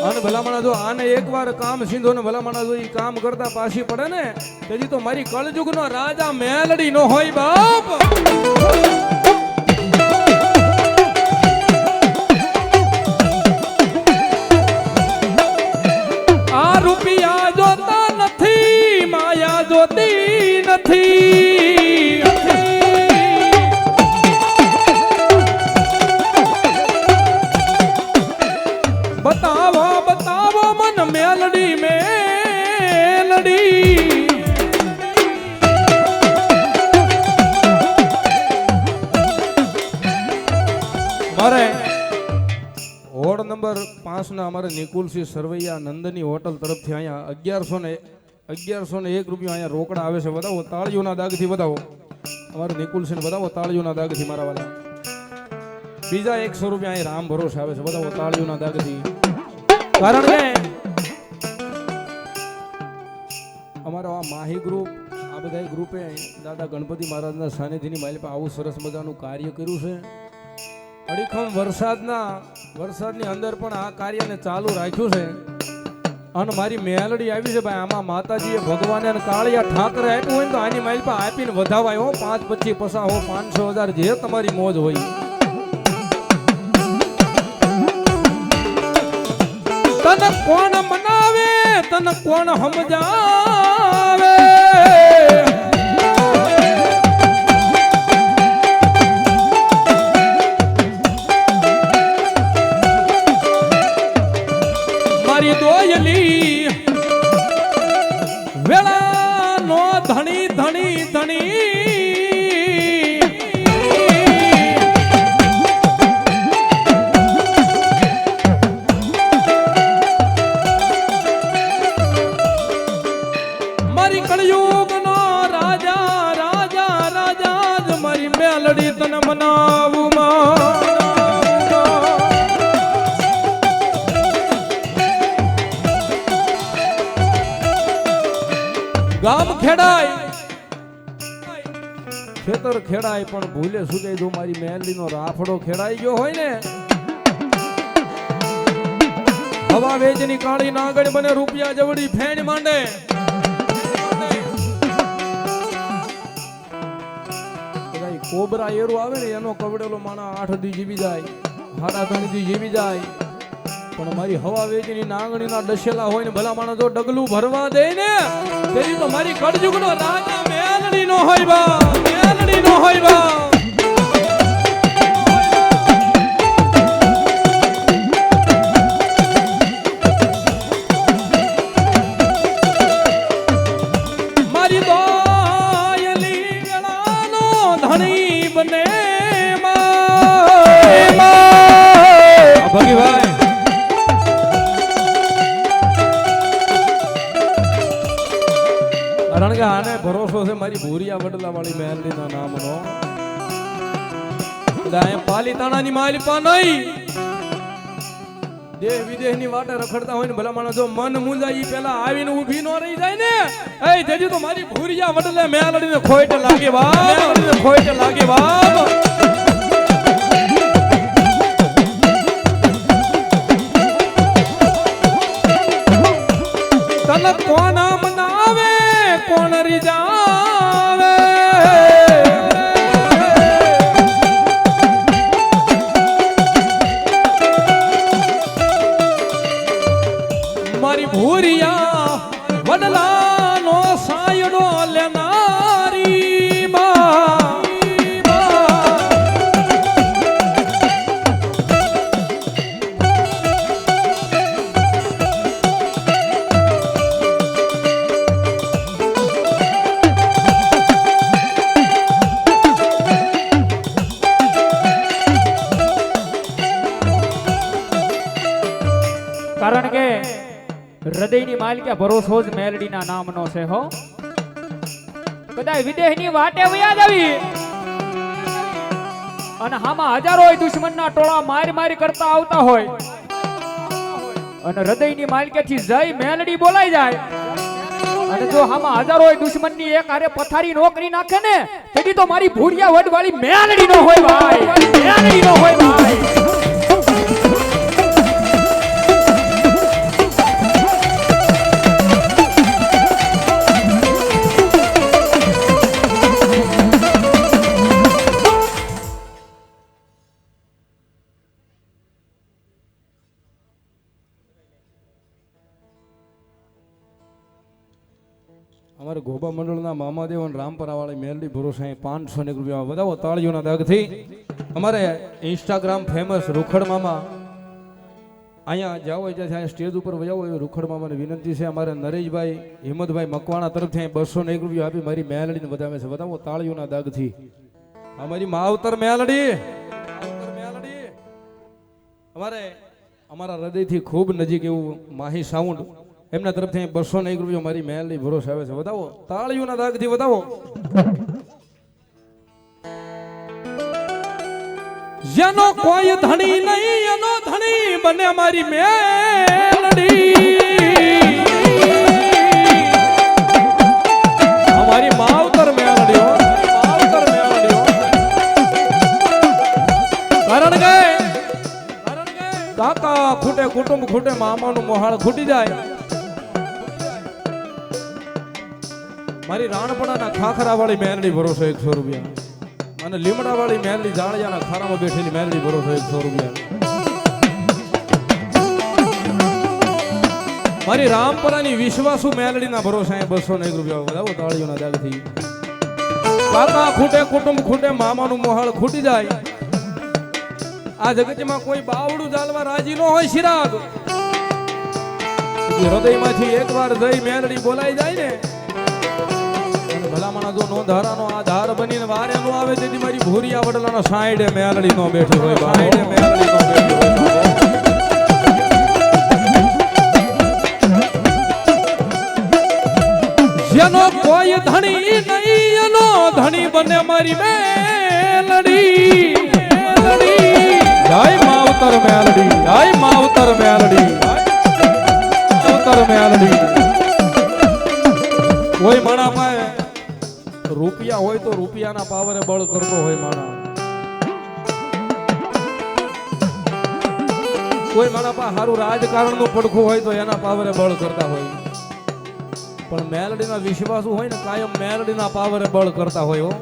અને ભલામણા જો આને એકવાર કામ સીધો ને ભલામણા જો ઈ કામ કરતા પાછી પડે ને તેથી તો મારી કળજુગનો રાજા મેલડી નો હોય બાપ. મારે હોડ નંબર પાંચના અમારે નિકુલસિંહ સરવૈયા નંદની હોટલ તરફથી અહીંયા અગિયારસો ને અગિયારસો ને એક રૂપિયા અહીંયા રોકડા આવે છે. બતાવો તાળીઓના દાગથી બતાવો અમારે નિકુલસિંહ બતાવો તાળીઓના દાગથી મારા વાલા. બીજા એકસો રૂપિયા અહીં રામ ભરોસે આવે છે. બતાવો તાળીઓના દાગથી. કારણ કે અમારો આ માહી ગ્રુપ આ બધા ગ્રુપે દાદા ગણપતિ મહારાજના સાનિધ્યની પર આવું સરસ મજાનું કાર્ય કર્યું છે. અડીખમ વરસાદના, વરસાદની અંદર પણ આ કાર્યને ચાલુ રાખ્યું છે. અને મારી મેલડી આવી છે ભાઈ, આમાં માતાજીએ ભગવાને અને કાળિયા ઠાકરે આપ્યું હોય ને તો આની માઇલ પાસે આપીને વધાવાય હો. પાંચ પચીસ પસા હો, પાંચસો હજાર જે તમારી મોજ હોય. તને કોણ મનાવે? તને કોણ સમજાવે? ગામ ખેડાય. ખેતર ખેડાય, પણ ભૂલે સુકે જો મારી મેલડીનો રાફડો ખેડાઈ ગયો હોય ને. હવા વેજની કાળી નાગડ બને રૂપિયા જવડી ફેણ માંડે. કોબરા એરું આવે ને, એનો કવડેલો માણા આઠ દી જીવી જાય સાડા ત્રણ જીવી જાય. પણ મારી હવા વેચની નાંગણીના ડસેલા હોય ને ભલા માણસ ડગલું ભરવા દે ને તેની તો મારી કડજુગનો રાજા મેલડી નો હોય બા, મેલડી નો હોય બા. કારણ કે આને ભરોસો છે મારી ભૂરિયા વડલા વાળી મેલડીના નામનો. એટલે અહીંયા પાલીતાણાની માલિપા નહીં. દેહ વિદેહની વાટે રખડતા હોય ને ભલા માણસ જો મન મુંજાઈ પેલા આવીને ઊભી નો રહી જાય ને. એ તેજી તો મારી ભૂરિયા વડલે મેલડીને ખોઈટ લાગે બાપ. ખોઈટ લાગે બાપ. કોણ હૃદયની માલિકા ભરોસો જ મેલડીના નામનો છે, હો. કદાચ વિદેહની વાટે વયા આવી અને હામાં હજારો દુશ્મનના ટોળા મારી મારી કરતા આવતા હોય. અને હૃદયની માલિકેથી જય મેલડી બોલાઈ જાય. અને જો આમાં હજારો દુશ્મનની એક હારે પથારી નોકરી નાખે ને તેથી તો મારી ભૂરિયા વડવાળી મેલડી નો હોય ભાઈ. મેલડી નો હોય ભાઈ. અમારે ગોબા મંડળના મામાદેવ અને રામપરાવાળી મેરડી ભરોસા પાંચસો ને રૂપિયા બધા તાળીઓના દાગથી. અમારે ઇન્સ્ટાગ્રામ ફેમસ રૂખડ મામા, અહીંયા જાઓ હોય ત્યાંથી સ્ટેજ ઉપર વજાવો એવી રૂખડ મામાને વિનંતી છે. અમારે નરેશભાઈ, હિંમતભાઈ મકવાણા તરફથી બસો ને એક રૂપિયા આપી મારી મેલડીને વધાવે છે. બધા તાળીઓના દાગથી. અમારી માવતર મેલડી. અમારે, અમારા હૃદયથી ખૂબ નજીક એવું માહી સાઉન્ડ એમના તરફથી બસો ને એક રૂપિયા મારી મેલની ભરોસે આવે છે. વધાવો. તાળીઓના દાગથી વધાવો. જેનો કોઈ ધણી નહીં એનો ધણી બને મારી મેલડી. અમારી માવતર મેલડી હો, માવતર મેલડી હો. કારણ કે કારણ કે કાકા ખૂટે કુટુંબ ખૂટે મામાનું મોહાળ ખૂટી જાય. મારી રાણપણાના ખાખરાવાળી મેરડી ભરોસો એકસો રૂપિયા. અને લીમડા વાળી મેરડી જાળિયાના ખારામાં બેઠેલી મેરડી ભરોસો એકસો રૂપિયા. મારી રામપરાની વિશ્વાસુ મેલડીના ભરોસે બસો ને એક રૂપિયા વધાવો તાળીઓના દાગથી. કાકા ખૂટે, કુટુંબ ખૂટે, મામાનું મોહળ ખૂટી જાય. આ જગતમાં કોઈ બાવડું ચાલવા રાજી ન હોય શિરાગ હૃદયમાંથી એકવાર જઈ મેલડી બોલાઈ જાય ને ભલામણા જો નોંધારાનો આધાર બનીને વારે આવે તેથી મારી ભૂરિયા વડલાનો સાઈડે મેલડી નો બેઠો હોય સાઈડે મેલડી નો બેઠો હોય જેનો કોઈ ધણી નહીં એનો ધણી બને મારી મેલડી. બળ કરતો હોય માણા. કોઈ માણા પા સારું રાજકારણનું પડખું હોય તો એના પાવરે બળ કરતા હોય. પણ મેલડીના વિશ્વાસુ હોય ને કાયમ મેલડીના પાવરે બળ કરતા હોય હો.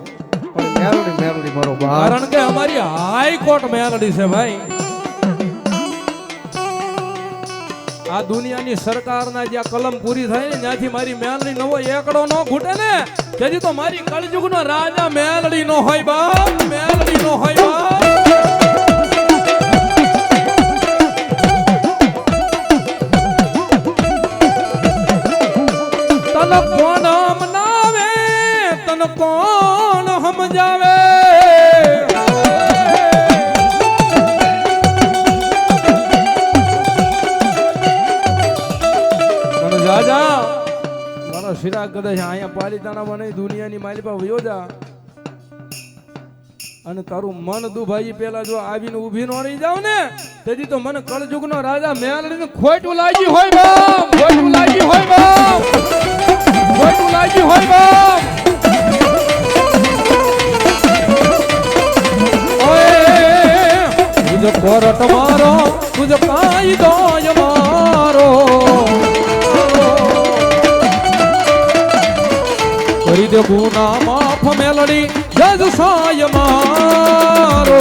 પણ મેરડી મેરડી મારો કારણ કે અમારી હાઈકોર્ટ મેલડી છે ભાઈ. આ દુનિયાની સરકારના જ્યાં કલમ પૂરી થાય ને, ત્યાંથી મારી મેલડી નવો એકડો નો ઘૂટે ને તેથી તો મારી કળજુગનો રાજા મેલડી નો હોય બાપ, મેલડી નો હોય બાપ. કોણ મનાવે તન કોણ સમજાવે? કદાચ અહીંયા પાલિતાણા નહીં દુનિયાની માલિપા વયો અને તારું મન દુભાઈ પેલા જો આવીને ઊભી નો જાવ ને, તેથી તો મને કળજુગનો રાજા મેલડીને ખોટું લાગી હોય બાપ. ખોટું લાગી હોય બાપ. ખોટું લાગી હોય બાપ. ઓય તુજ કોરટ મારો તુજ કાયદો મારો. દે ગુના માફ મેલડી જજ સાય મારો.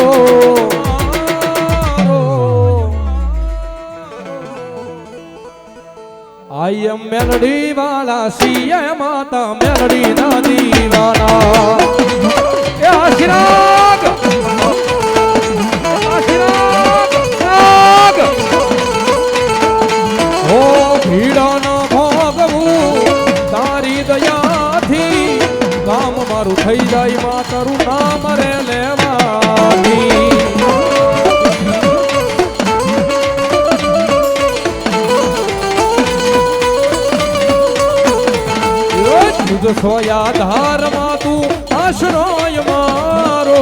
આઈ એમ મેલડી વાળા સીએ માતા મેલડી ના દીવાના. એ આશીર્વાદ જાય તારું નામ રે લેવાની તુજ સોયા ધારમાં તું આશ્રય મારો.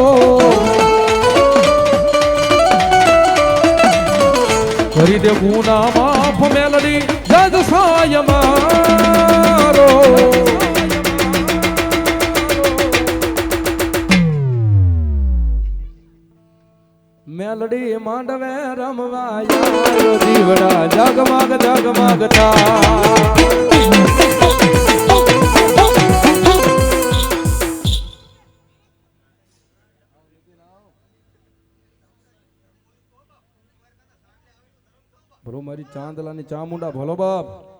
કરી દે ગુના માફ મેલડી જજ સાય મારો મેલડી માંડવે રમવા આવ્યો દીવડા જગમગ જગમગતા. મારી ચાંદલાની ચામુંડા ભલો બાપ.